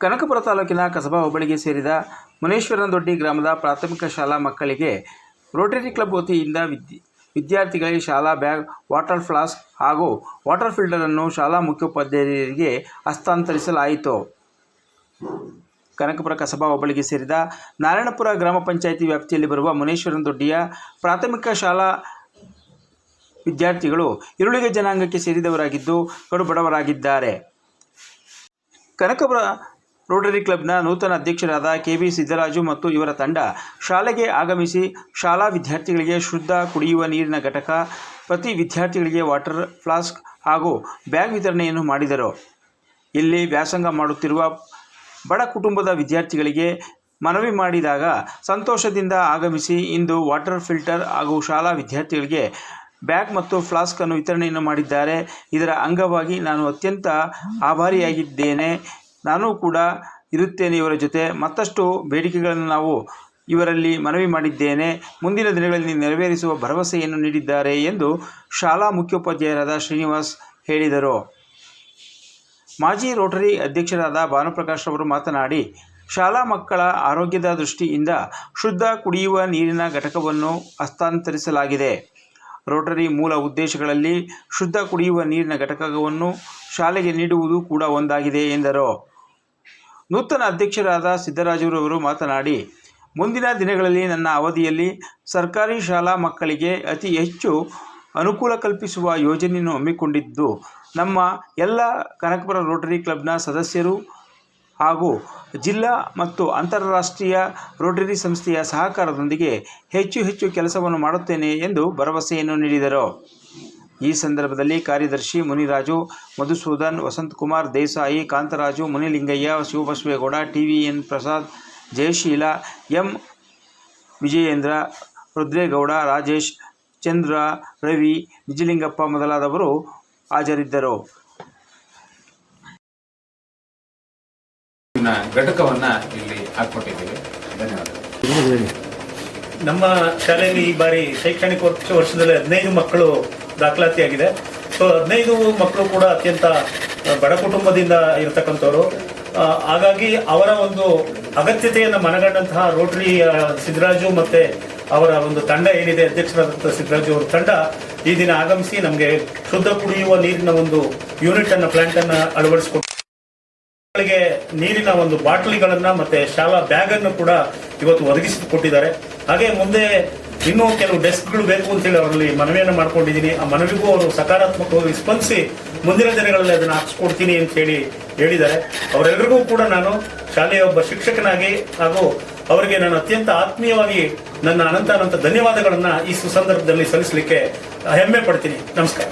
ಕನಕಪುರ ತಾಲೂಕಿನ ಕಸಬಾ ಹೋಬಳಿಗೆ ಸೇರಿದ ಮುನೇಶ್ವರನದೊಡ್ಡಿ ಗ್ರಾಮದ ಪ್ರಾಥಮಿಕ ಶಾಲಾ ಮಕ್ಕಳಿಗೆ ರೋಟರಿ ಕ್ಲಬ್ ವತಿಯಿಂದ ವಿದ್ಯ ವಿದ್ಯಾರ್ಥಿಗಳಿಗೆ ಶಾಲಾ ಬ್ಯಾಗ್, ವಾಟರ್ ಫ್ಲಾಸ್ಕ್ ಹಾಗೂ ವಾಟರ್ ಫಿಲ್ಟರನ್ನು ಶಾಲಾ ಮುಖ್ಯೋಪಾಧ್ಯಾಯರಿಗೆ ಹಸ್ತಾಂತರಿಸಲಾಯಿತು. ಕನಕಪುರ ಕಸಬಾ ಹೋಬಳಿಗೆ ಸೇರಿದ ನಾರಾಯಣಪುರ ಗ್ರಾಮ ಪಂಚಾಯಿತಿ ವ್ಯಾಪ್ತಿಯಲ್ಲಿ ಬರುವ ಮುನೇಶ್ವರನದೊಡ್ಡಿಯ ಪ್ರಾಥಮಿಕ ಶಾಲಾ ವಿದ್ಯಾರ್ಥಿಗಳು ಇರುಳಿಗೆ ಜನಾಂಗಕ್ಕೆ ಸೇರಿದವರಾಗಿದ್ದು ಕಡುಬಡವರಾಗಿದ್ದಾರೆ. ಕನಕಪುರ ರೋಟರಿ ಕ್ಲಬ್ನ ನೂತನ ಅಧ್ಯಕ್ಷರಾದ ಕೆ ಬಿ ಸಿದ್ದರಾಜು ಮತ್ತು ಇವರ ತಂಡ ಶಾಲೆಗೆ ಆಗಮಿಸಿ ಶಾಲಾ ವಿದ್ಯಾರ್ಥಿಗಳಿಗೆ ಶುದ್ಧ ಕುಡಿಯುವ ನೀರಿನ ಘಟಕ, ಪ್ರತಿ ವಿದ್ಯಾರ್ಥಿಗಳಿಗೆ ವಾಟರ್ ಫ್ಲಾಸ್ಕ್ ಹಾಗೂ ಬ್ಯಾಗ್ ವಿತರಣೆಯನ್ನು ಮಾಡಿದರು. ಇಲ್ಲಿ ವ್ಯಾಸಂಗ ಮಾಡುತ್ತಿರುವ ಬಡ ಕುಟುಂಬದ ವಿದ್ಯಾರ್ಥಿಗಳಿಗೆ ಮನವಿ ಮಾಡಿದಾಗ ಸಂತೋಷದಿಂದ ಆಗಮಿಸಿ ಇಂದು ವಾಟರ್ ಫಿಲ್ಟರ್ ಹಾಗೂ ಶಾಲಾ ವಿದ್ಯಾರ್ಥಿಗಳಿಗೆ ಬ್ಯಾಗ್ ಮತ್ತು ಫ್ಲಾಸ್ಕನ್ನು ವಿತರಣೆಯನ್ನು ಮಾಡಿದ್ದಾರೆ. ಇದರ ಅಂಗವಾಗಿ ನಾನು ಅತ್ಯಂತ ಆಭಾರಿಯಾಗಿದ್ದೇನೆ. ನಾನು ಕೂಡ ಇರುತ್ತೇನೆ ಇವರ ಜೊತೆ. ಮತ್ತಷ್ಟು ಬೇಡಿಕೆಗಳನ್ನು ನಾವು ಇವರಲ್ಲಿ ಮನವಿ ಮಾಡಿದ್ದೇನೆ. ಮುಂದಿನ ದಿನಗಳಲ್ಲಿ ನೆರವೇರಿಸುವ ಭರವಸೆಯನ್ನು ನೀಡಿದ್ದಾರೆ ಎಂದು ಶಾಲಾ ಮುಖ್ಯೋಪಾಧ್ಯಾಯರಾದ ಶ್ರೀನಿವಾಸ್ ಹೇಳಿದರು. ಮಾಜಿ ರೋಟರಿ ಅಧ್ಯಕ್ಷರಾದ ಭಾನುಪ್ರಕಾಶ್ ಅವರು ಮಾತನಾಡಿ, ಶಾಲಾ ಮಕ್ಕಳ ಆರೋಗ್ಯದ ದೃಷ್ಟಿಯಿಂದ ಶುದ್ಧ ಕುಡಿಯುವ ನೀರಿನ ಘಟಕವನ್ನು ಹಸ್ತಾಂತರಿಸಲಾಗಿದೆ. ರೋಟರಿ ಮೂಲ ಉದ್ದೇಶಗಳಲ್ಲಿ ಶುದ್ಧ ಕುಡಿಯುವ ನೀರಿನ ಘಟಕವನ್ನು ಶಾಲೆಗೆ ನೀಡುವುದು ಕೂಡ ಒಂದಾಗಿದೆ ಎಂದರು. ನೂತನ ಅಧ್ಯಕ್ಷರಾದ ಸಿದ್ದರಾಜುರವರು ಮಾತನಾಡಿ, ಮುಂದಿನ ದಿನಗಳಲ್ಲಿ ನನ್ನ ಅವಧಿಯಲ್ಲಿ ಸರ್ಕಾರಿ ಶಾಲಾ ಮಕ್ಕಳಿಗೆ ಅತಿ ಹೆಚ್ಚು ಅನುಕೂಲ ಕಲ್ಪಿಸುವ ಯೋಜನೆಯನ್ನು ಹಮ್ಮಿಕೊಂಡಿದ್ದು, ನಮ್ಮ ಎಲ್ಲ ಕನಕಪುರ ರೋಟರಿ ಕ್ಲಬ್ನ ಸದಸ್ಯರು ಹಾಗೂ ಜಿಲ್ಲಾ ಮತ್ತು ಅಂತಾರಾಷ್ಟ್ರೀಯ ರೋಟರಿ ಸಂಸ್ಥೆಯ ಸಹಕಾರದೊಂದಿಗೆ ಹೆಚ್ಚು ಹೆಚ್ಚು ಕೆಲಸವನ್ನು ಮಾಡುತ್ತೇನೆ ಎಂದು ಭರವಸೆಯನ್ನು ನೀಡಿದರು. ಈ ಸಂದರ್ಭದಲ್ಲಿ ಕಾರ್ಯದರ್ಶಿ Muniraju Madhusudan Vasanthakumar Desai Kantharaju Munilingaiah Shivabasavegowda T V N Prasad Jayasheela M. Vijayendra Rudregowda Rajesh Chandra Ravi Nijalingappa ಮೊದಲಾದವರು ಹಾಜರಿದ್ದರು. ಘಟಕವನ್ನು ಇಲ್ಲಿ ಹಾಕ್ಕೊಟ್ಟಿದ್ದೀವಿ. ಧನ್ಯವಾದಗಳು ನಮ್ಮ ಶಾಲೆಯಲ್ಲಿ ಈ ಬಾರಿ ಶೈಕ್ಷಣಿಕ ವರ್ಷ ವರ್ಷದಲ್ಲಿ ಹದಿನೈದು ಮಕ್ಕಳು ದಾಖಲಾತಿಯಾಗಿದೆ. ಸೊ ಹದಿನೈದು ಮಕ್ಕಳು ಕೂಡ ಅತ್ಯಂತ ಬಡ ಕುಟುಂಬದಿಂದ ಇರತಕ್ಕಂಥವ್ರು. ಹಾಗಾಗಿ ಅವರ ಒಂದು ಅಗತ್ಯತೆಯನ್ನು ಮನಗಂಡಂತಹ ರೋಟರಿ ಸಿದ್ದರಾಜು ಮತ್ತೆ ಅವರ ಒಂದು ತಂಡ ಏನಿದೆ ಅಧ್ಯಕ್ಷರಾದಂತಹ ಸಿದ್ದರಾಜು ಅವರ ತಂಡ ಈ ದಿನ ಆಗಮಿಸಿ ನಮಗೆ ಶುದ್ಧ ಕುಡಿಯುವ ನೀರಿನ ಒಂದು ಯೂನಿಟ್ ಅನ್ನ ಪ್ಲಾಂಟ್ ಅನ್ನ ಅಳವಡಿಸಿಕೊಟ್ಟು ನೀರಿನ ಒಂದು ಬಾಟಲಿಗಳನ್ನ ಮತ್ತೆ ಶಾಲಾ ಬ್ಯಾಗ್ ಅನ್ನು ಕೂಡ ಇವತ್ತು ಒದಗಿಸಿಕೊಟ್ಟಿದ್ದಾರೆ. ಹಾಗೆ ಮುಂದೆ ಇನ್ನೂ ಕೆಲವು ಡೆಸ್ಕ್ಗಳು ಬೇಕು ಅಂತೇಳಿ ಅವರಲ್ಲಿ ಮನವಿಯನ್ನು ಮಾಡ್ಕೊಂಡಿದ್ದೀನಿ. ಆ ಮನವಿಗೂ ಅವರು ಸಕಾರಾತ್ಮಕವಾಗಿ ಸ್ಪಂದಿಸಿ ಮುಂದಿನ ದಿನಗಳಲ್ಲಿ ಅದನ್ನು ಹಾಕ್ಸ್ಕೊಡ್ತೀನಿ ಅಂತ ಹೇಳಿ ಹೇಳಿದ್ದಾರೆ. ಅವರೆಲ್ಲರಿಗೂ ಕೂಡ ನಾನು ಶಾಲೆಯ ಒಬ್ಬ ಶಿಕ್ಷಕನಾಗಿ ಹಾಗೂ ಅವರಿಗೆ ನಾನು ಅತ್ಯಂತ ಆತ್ಮೀಯವಾಗಿ ನನ್ನ ಅನಂತ ಅನಂತ ಧನ್ಯವಾದಗಳನ್ನು ಈ ಸುಸಂದರ್ಭದಲ್ಲಿ ಸಲ್ಲಿಸಲಿಕ್ಕೆ ಹೆಮ್ಮೆ ಪಡ್ತೀನಿ. ನಮಸ್ಕಾರ.